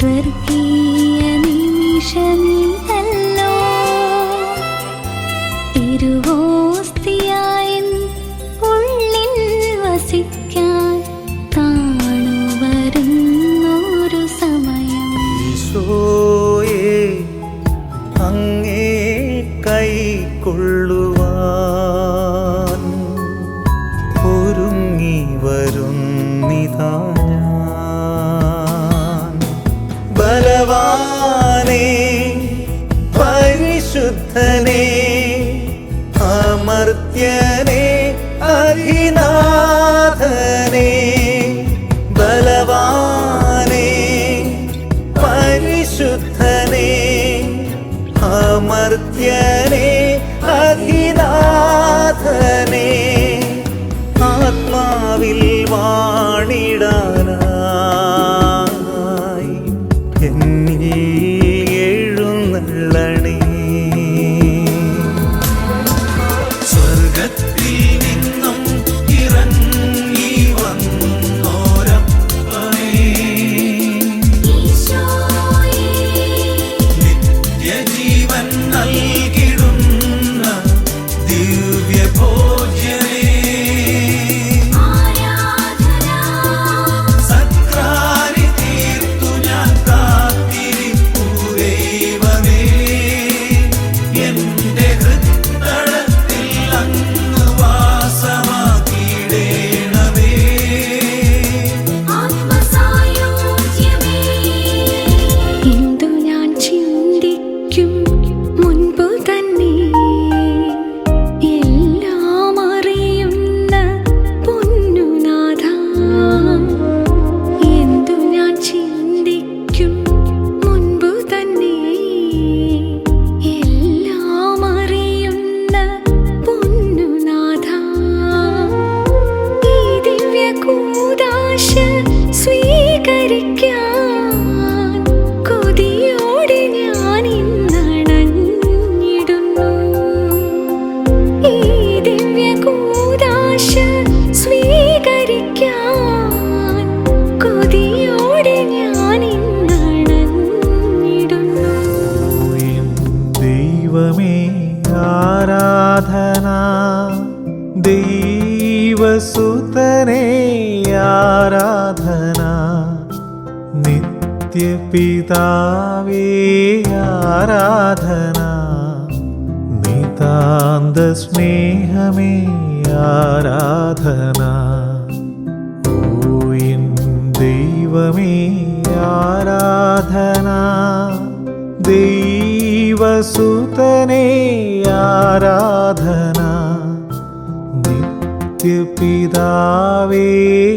സ്വർഗീയ നിമിഷമീതല്ലോ തിരുവോസ്തിയായ ഉള്ളിൽ വസിക്കാൻ കാണു വരുന്നൊരു സമയം. ഈശോയെ അങ്ങേ കൈക്കൊള്ളൂ സത്യനേ അരിനാഥനേ ബലവാനേ പരിശുദ്ധനേ അമർത്യനേ അരിനാഥനേ നിത്യപിതാവേ ആരാധന. നിതാന്ത സ്നേഹമേ ആരാധന. ഓയിൻ ദൈവമേ ആരാധന. ദൈവസുതനേ ആരാധന. നിത്യപിതാവേ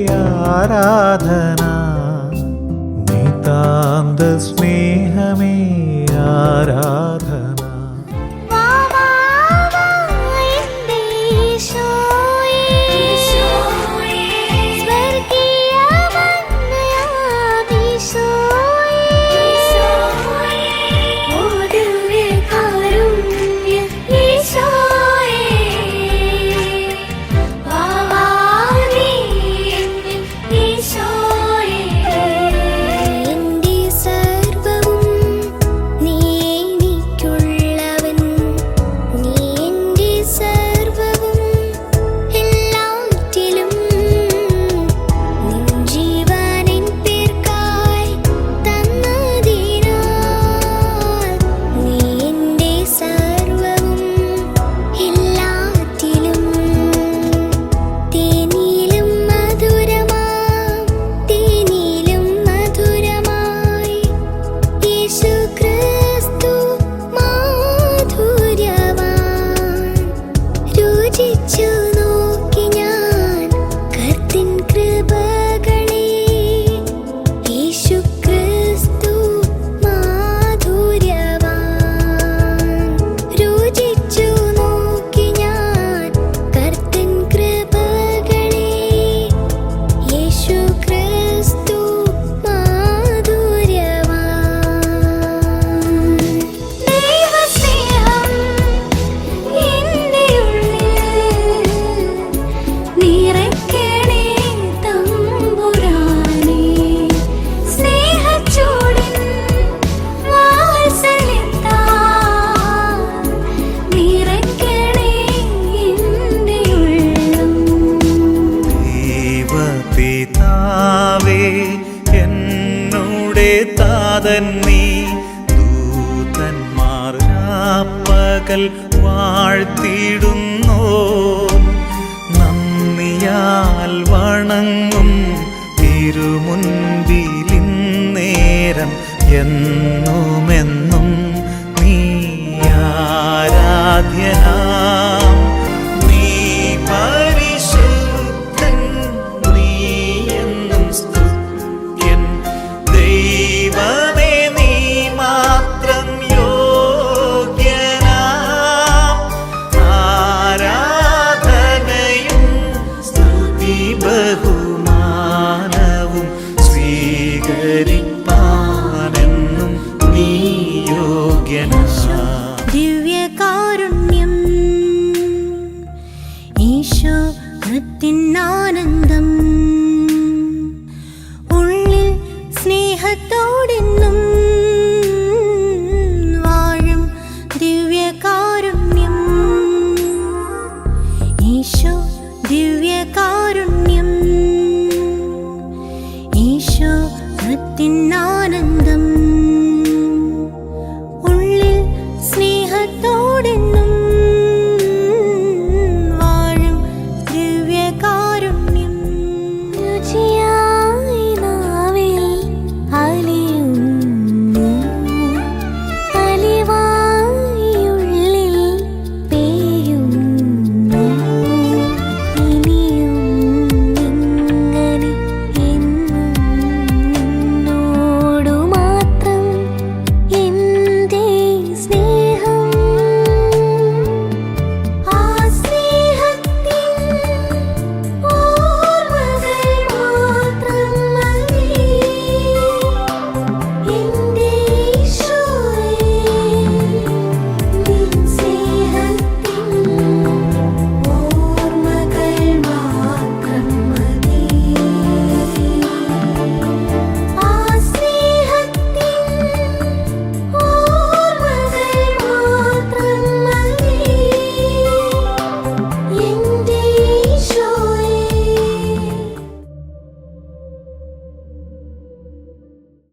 ആരാധന. ആനന്ദ സ്നേഹമേ ആരാ പക്കൽ വാഴ്ത്തിയിടുന്നു. നന്ദിയാൽ വണങ്ങും തിരുമുൻപിലിന്നേരം എന്നു